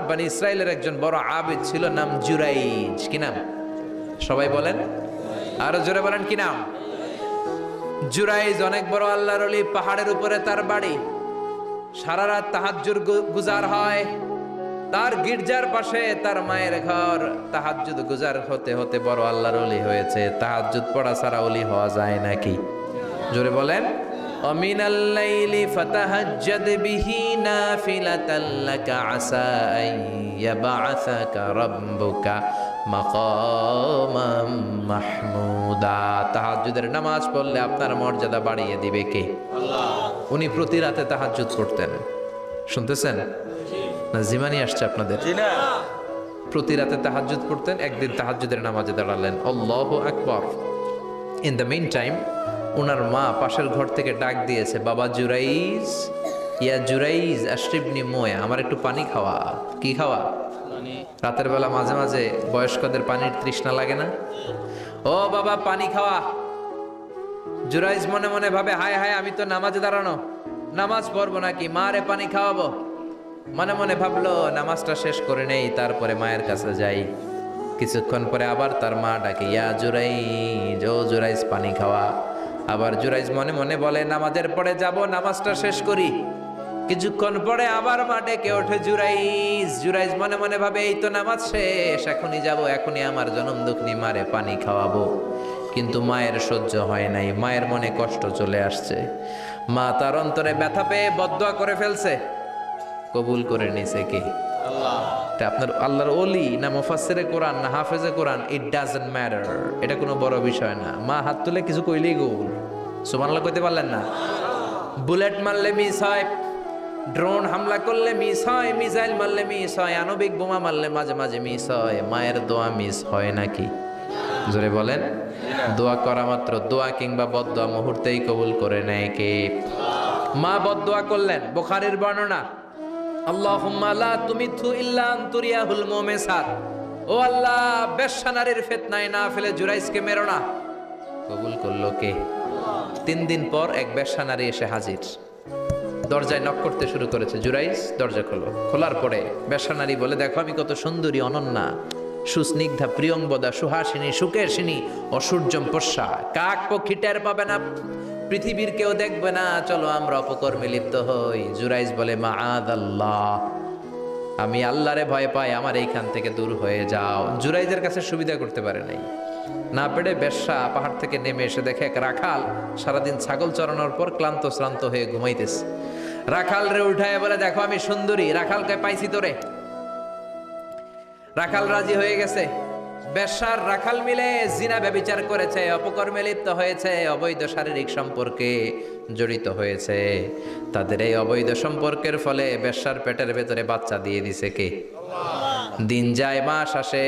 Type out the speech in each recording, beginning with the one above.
বানি ইসরায়েলের একজন বড় আবেদ ছিল, নাম জুরাইজ। কি নাম? সবাই বলেন। আরও জোরে বলেন, কি নাম? জুরাইজ অনেক বড় আল্লাহর পাহাড়ের উপরে তার বাড়ি। সারা রাত তাহাজ্জুর গুজার হয়। তার গির্জার পাশে তার মায়ের ঘর। তাহাজ্জুদ গুজার হতে হতে বড় আল্লাহর অলি হয়েছে। তাহাজ্জুদ পড়া ছাড়া অলি হওয়া যায় নাকি? জোরে বলেন। ومن الليل فتهجد به نافلة لك عسى أن يبعثك ربك مقاما محمودا তাহাজ্জুদের নামাজ পড়লে আপনার মর্যাদা বাড়িয়ে দিবে কে উনি প্রতি রাতে তাহাজ্জুদ করতেন শুনতেছেন না জিমানি আসছে আপনাদের প্রতি রাতে তাহাজ্জুদ পড়তেন একদিন তাহাজ্জুদের নামাজে দাঁড়ালেন আল্লাহ আকবর ইন দ্য মেন টাইম ওনার মা পাশের ঘর থেকে ডাক দিয়েছে, বাবা জুরাইজ, ইয়া জুরাইজ আশরিবনি মোয়া, আমার একটু পানি খাওয়া, কি খাওয়া? রাতের বেলা মাঝে মাঝে বয়স্কদের পানির তৃষ্ণা লাগে না। ও বাবা, পানি খাওয়া। জুরাইজ মনে মনে ভাবে, হায় হায়, আমি তো নামাজে দাঁড়ানো, নামাজ পড়ব নাকি? মা রে, পানি খাওয়াবো? মনে মনে ভাবলো, নামাজটা শেষ করে নেই, তারপরে মায়ের কাছে যাই। কিছুক্ষণ পরে আবার তার মা ডাকে, ইয়া জুরাইজ, ও জুরাইজ, পানি খাওয়া। আবার জুরাইজ মনে মনে বলে, নামাজের পরে যাব, নামাজটা শেষ করি। কিছুক্ষণ পরে আবার মা ডেকে ওঠে জুরাইজ। জুরাইজ মনে মনে ভাবে, এই তো নামাজ শেষ, এখনই যাব, এখনই আমার জনম দুঃখনি, মারে পানি খাওয়াবো। কিন্তু মায়ের সহ্য হয় নাই, মায়ের মনে কষ্ট চলে আসছে। মা তার অন্তরে ব্যথা পেয়ে বদয়া করে ফেলছে। কবুল করে নিছে কে? আপনার আল্লাহর ওলি না মুফাসসিরে কোরআন না হাফেজে কোরআন ইট ডাজন্ট ম্যাটার এটা কোনো বড় বিষয় না। মা হাত তুলে কিছু কইলেই কবুল সুবহানাল্লাহ কইতে পারলেন না? বুলেট মারলে মিস হয় ড্রোন হামলা করলে মিস হয় মিসাইল মারলে মিস হয়, আণবিক বোমা মারলে মাঝে মাঝে মিস হয়। মায়ের দোয়া মিস হয় নাকি? জোরে বলেন। দোয়া করা মাত্র, দোয়া কিংবা বদদোয়া মুহূর্তেই কবুল করে নেয় কে? মা বদদোয়া করলেন, বুখারীর বর্ণনা। ও আল্লাহ ফিতনায় না ফেলে জুরাইসকে মেরো না। করল কে? তিন দিন পর এক এসে হাজির। দরজায় করতে শুরু করেছে জুরাইস দরজা খোলো। খোলার পরে বেশ্যানারী বলে, দেখো আমি কত সুন্দরী, অনন্যা। সুস্নিগ্ধা প্রিয়ংবদা সুহাসিনী, সুকেশিনী অসূর্যম পোষা কাক পক্ষী টের পাবে না। পৃথিবীর কেউ দেখবে না। চলো আমরা অপকর্মে লিপ্ত হই। জুরাইজ বলে মা আদ আল্লাহ আমি আল্লাহরে ভয় পাই, আমার এইখান থেকে দূর হয়ে যাও। জুরাইজের কাছে সুবিধা করতে পারে নাই। না পেরে বেশ্যা পাহাড় থেকে নেমে এসে দেখে এক রাখাল সারাদিন ছাগল চড়ানোর পর ক্লান্ত শ্রান্ত হয়ে ঘুমাইতেছে। রাখাল রে উঠায় বলে, দেখো, আমি সুন্দরী। রাখালকে পাইছি তোরে। রাখাল রাজি হয়ে গেছে? বেশ্যার রাখাল মিলে জিনা ব্যবিচার করেছে, অপকর্মে লিপ্ত হয়েছে, অবৈধ শারীরিক সম্পর্কে জড়িত হয়েছে। তাদের এই অবৈধ সম্পর্কের ফলে বেশ্যার পেটের ভেতরে বাচ্চা দিয়ে দিছে কে? দিন যায়, মাস আসে,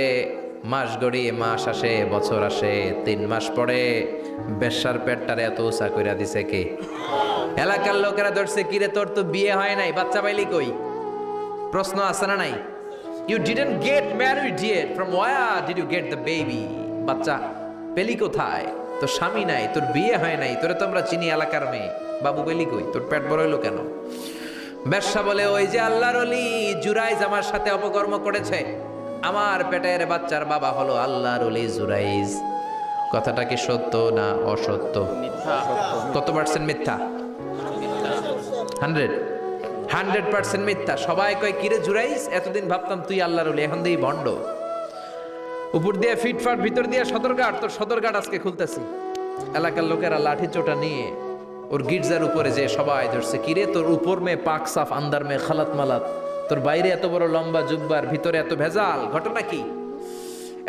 মাস গড়িয়ে মাস আসে, বছর আসে, তিন মাস পরে বেশ্যার পেটটারে এত উঁচা কইরা দিছে কে? এলাকার লোকেরা ধরছে, কিরে তোর তো বিয়ে হয় নাই, বাচ্চা পাইলি কই? প্রশ্ন আছে না নাই? You didn't get married yet. From where did you get the baby বাচ্চা পেলি কোথায়? তোর স্বামী নাই তোর বিয়ে হয় নাই তোরে তো আমরা চিনি এলাকার মেয়ে। বাবু পেলি কই? তোর পেট বড় হইল কেন? ব্যবসা বলে ওই যে আল্লাহর অলি জুরাইজ আমার সাথে অপকর্ম করেছে। আমার পেটের বাচ্চার বাবা হলো আল্লাহর অলি জুরাইজ। কথাটা কি সত্য না অসত্য? কত পার্সেন্ট মিথ্যা? হান্ড্রেড হান্ড্রেড পার্সেন্ট মিথ্যা। সবাই কয়, কিরে জুরাইস, এতদিন ভাবতাম তুই আল্লাহর এখন দিয়ে ভণ্ড। উপর দিয়ে ফিটফাট, ভিতর দিয়ে সদরঘাট, তোর সদরঘাট আজকে খুলতেছি। এলাকার লোকেরা লাঠি চোটা নিয়ে ওর গির্জার উপরে যে সবাই ধরছে, কিরে তোর উপর মে পাক সাফ, আন্দার মে খালাত মালাত, তোর বাইরে এত বড় লম্বা জুব্বার, ভিতরে এত ভেজাল, ঘটনা কি?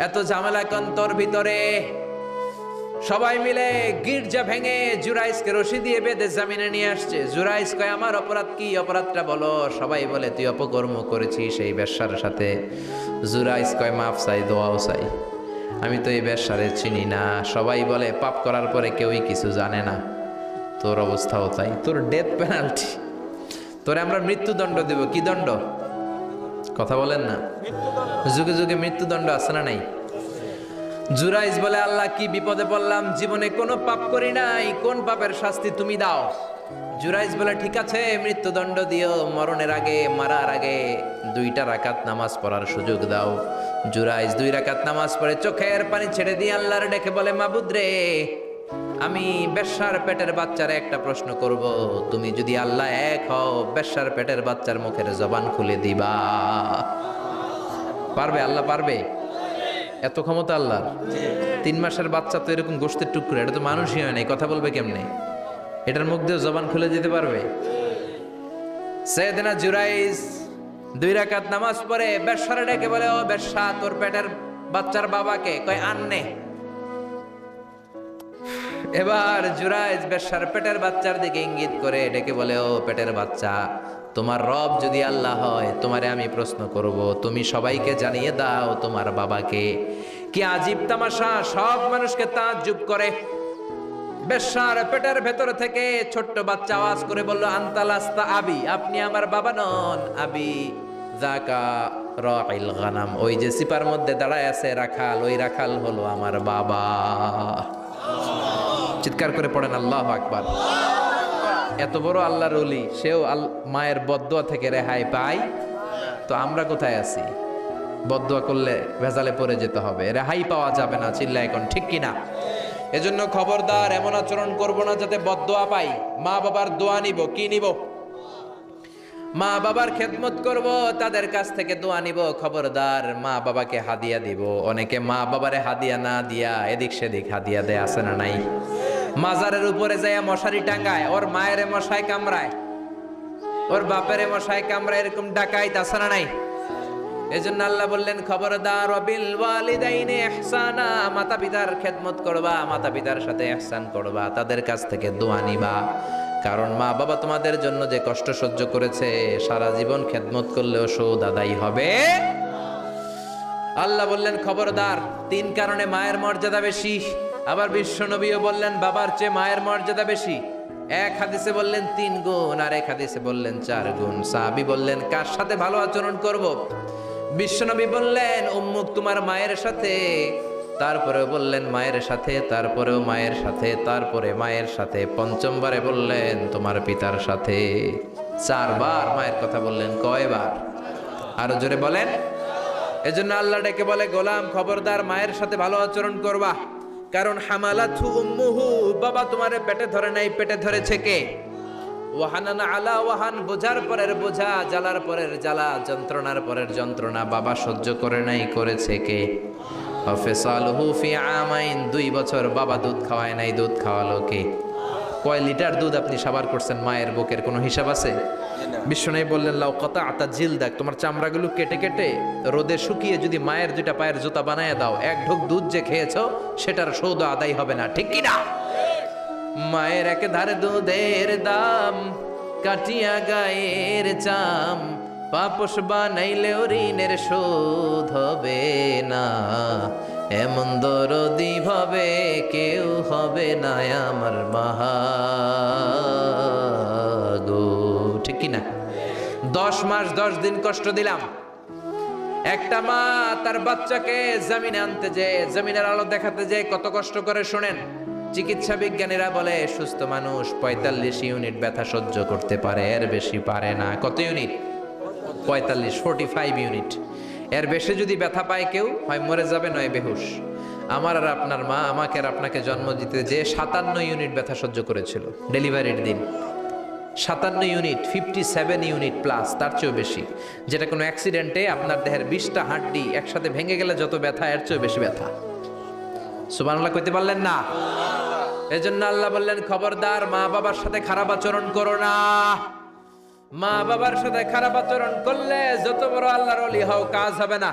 এত ঝামেলা কন তোর ভিতরে। সবাই মিলে গির্জা ভেঙে জুরাইসকে রশি দিয়ে বেঁধে জামিনে নিয়ে আসছে। জুরাইস কয়, আমার অপরাধ কি? অপরাধটা বলো। সবাই বলে, তুই অপকর্ম করেছিস এই ব্যবসার সাথে। জুরাইস কয়, মাফ চাই, দোয়াও চাই। আমি তো এই ব্যবসারে চিনি না। সবাই বলে, পাপ করার পরে কেউই কিছু জানে না। তোর অবস্থাও তাই। তোর ডেথ পেনাল্টি তোরে আমরা মৃত্যুদণ্ড দেব। কি দণ্ড? কথা বলেন না। যুগে যুগে মৃত্যুদণ্ড আছে না নাই? জুরাইজ বলে, আল্লাহ, কি বিপদে পড়লাম? জীবনে কোনো পাপ করি নাই। কোন পাপের শাস্তি তুমি দাও? জুরাইজ বলে, ঠিক আছে, মৃত্যুদণ্ড দিও। মরণের আগে, মারার আগে দুইটা রাকাত নামাজ পড়ার সুযোগ দাও। জুরাইজ দুই রাকাত নামাজ পড়ে চোখের পানি ছেড়ে দিয়ে আল্লাহর ডেকে বলে, মাবুদ রে, আমি বেশ্যার পেটের বাচ্চার একটা প্রশ্ন করব। তুমি যদি আল্লাহ এক হও, বেশ্যার পেটের বাচ্চার মুখের জবান খুলে দিবা। পারবে? আল্লাহ পারবে? এত ক্ষমতা আল্লাহ তিন মাসের বাচ্চা তো এরকম গোষ্ঠের টুকরো, এটা তো মানুষই হয় নাই, কথা বলবে কেমনে? এটার মুখ দিয়ে জবান খুলে দিতে পারবে? সেদিনা জুরাইস দুই রাকাত নামাজ পড়ে বেশ্যারে ডেকে বলে, ও বেশ্যা, তোর পেটের বাচ্চার বাবাকে? কয় আননে এবার জুরাইজ বেশ্যার পেটের বাচ্চার দিকে ইঙ্গিত করে ডেকে বলে, ও পেটের বাচ্চা তোমার রব যদি আল্লাহ হয়, তোমারে আমি প্রশ্ন করব। তুমি সবাইকে জানিয়ে দাও তোমার বাবাকে। কি আজীব তামাশা, সব মানুষকে তাজ্জুব করে। বেশ্যার পেটের ভেতর থেকে ছোট্ট বাচ্চা আওয়াজ করে বলল, আন্তালাস্তা আবি, আপনি আমার বাবা নন, আবি জাকা রাইল গানাম। ওই যে সিপার মধ্যে দাঁড়ায় আছে রাখাল, ওই রাখাল হলো আমার বাবা। চিৎকার করে পড়েন, আল্লাহ আকবার। এত বড় আল্লাহর অলি সেও আল, মায়ের বদুয়া থেকে রেহাই পায়। তো আমরা কোথায় আছি? বদুয়া করলে ভেজালে পড়ে যেতে হবে। রেহাই পাওয়া যাবে না চিল্লা এখন ঠিক কিনা এজন্য খবরদার এমন আচরণ করব না যাতে বদুয়া পাই। মা বাবার দোয়া নিব, কি নিব? মা বাবার খেদমত করব, তাদের কাছ থেকে দোয়া নিব, খবরদার মা বাবাকে হাদিয়া দিব। অনেকে মা বাবারে হাদিয়া না দিয়া এদিক সেদিক হাদিয়া দেয় আসে না নাই? মাজারের উপরে যাইয়া মশারি টাঙ্গায়, ওর মায়ের মশাই কামড়ায়, ওর বাপের মশাই কামড়ায় এরকম ডাকাইত আসে না নাই? এজন্য আল্লাহ বললেন, খবরদার অবিল ওয়ালিদাইনে ইহসানা মাতা পিতার খেদমত করবা মাতা পিতার সাথে ইহসান করবা, তাদের কাছ থেকে দোয়া নিবা। কারণ মা বাবা তোমাদের জন্য যে কষ্ট সহ্য করেছে, সারা জীবন খেদমত করলেও সৌদ আদায় হবে। আল্লাহ বললেন, খবরদার, তিন কারণে মায়ের মর্যাদা বেশি। আবার বিশ্বনবীও বললেন, বাবার চেয়ে মায়ের মর্যাদা বেশি। এক হাদিসে বললেন, তিন গুণ। আর এক হাদিসে বললেন, চার গুণ। সাহাবি বললেন, কার সাথে ভালো আচরণ করব? বিশ্বনবী বললেন, উম্মুক তোমার মায়ের সাথে। তারপরেও বললেন, মায়ের সাথে। তারপরেও মায়ের সাথে। তারপরে মায়ের সাথে। পঞ্চমবারে বললেন, তোমার পিতার সাথে। চারবার মায়ের কথা বললেন, কয়বার? আরও জোরে বলেন। এজন্য আল্লাহ ডেকে বলে, গোলাম খবরদার, মায়ের সাথে ভালো আচরণ করবা। কারণ হামালাথু উম্মুহু, বাবা তোমারে পেটে ধরে নাই, পেটে ধরেছে কে? ওয়াহানানা আলা ওয়াহান, বোঝার পরের বোঝা, জ্বালার পরের জ্বালা, যন্ত্রণার পরের যন্ত্রণা, বাবা সহ্য করে নাই, করেছে কে? ফি আমাইন, দুই বছর বাবা দুধ খাওয়ায় নাই, দুধ খাওয়ালো কে? কয় লিটার দুধ আপনি সাবার করছেন মায়ের বুকের কোনো হিসাব আছে? বিশ্বনাই বললেন, লাউ কথা আতা জিল দেখ তোমার চামড়াগুলো কেটে কেটে রোদে শুকিয়ে যদি মায়ের দুইটা পায়ের জুতা বানায় দাও, এক ঢোক দুধ যে খেয়েছো, সেটার সৌদ আদায় হবে না। ঠিক কি না মায়ের এক ধারে দুধের দাম, কাটিয়া গায়ের চাম পাপস বানাইলেও ঋণের শোধ হবে না। এমন দরদি ভাবে কেউ হবে না আমার মাহাগো ঠিক কি না দশ মাস, দশ দিন কষ্ট দিলাম। একটা মা তার বাচ্চাকে জমিনে আনতে যে জমিনের আলো দেখাতে যে কত কষ্ট করে শোনেন। চিকিৎসা বিজ্ঞানীরা বলে, সুস্থ মানুষ পঁয়তাল্লিশ ইউনিট ব্যথা সহ্য করতে পারে, এর বেশি পারে না। কত ইউনিট? পঁয়তাল্লিশ ফোর্টি ফাইভ ইউনিট। এর বেশি যদি ব্যথা পায় কেউ, হয় মরে যাবে, নয় বেহুশ। আমার আর আপনার মা, আমাকে আর আপনাকে জন্ম দিতে যে সাতান্ন ইউনিট ব্যথা সহ্য করেছিল, ডেলিভারির দিন। সাতান্ন unit fifty seven unit plus তার চেয়েও বেশি। যেটা কোনো অ্যাক্সিডেন্টে আপনার দেহের বিশটা হাড্ডি একসাথে ভেঙে গেলে যত ব্যথা, এর চেয়েও বেশি ব্যথা। সুবানাল্লাহ কইতে পারলেন না? এজন্য আল্লাহ বললেন, খবরদার মা বাবার সাথে খারাপ আচরণ করো না। মা বাবার সাথে খারাপ আচরণ করলে যত বড় আল্লাহর অলি হও কাজ হবে না।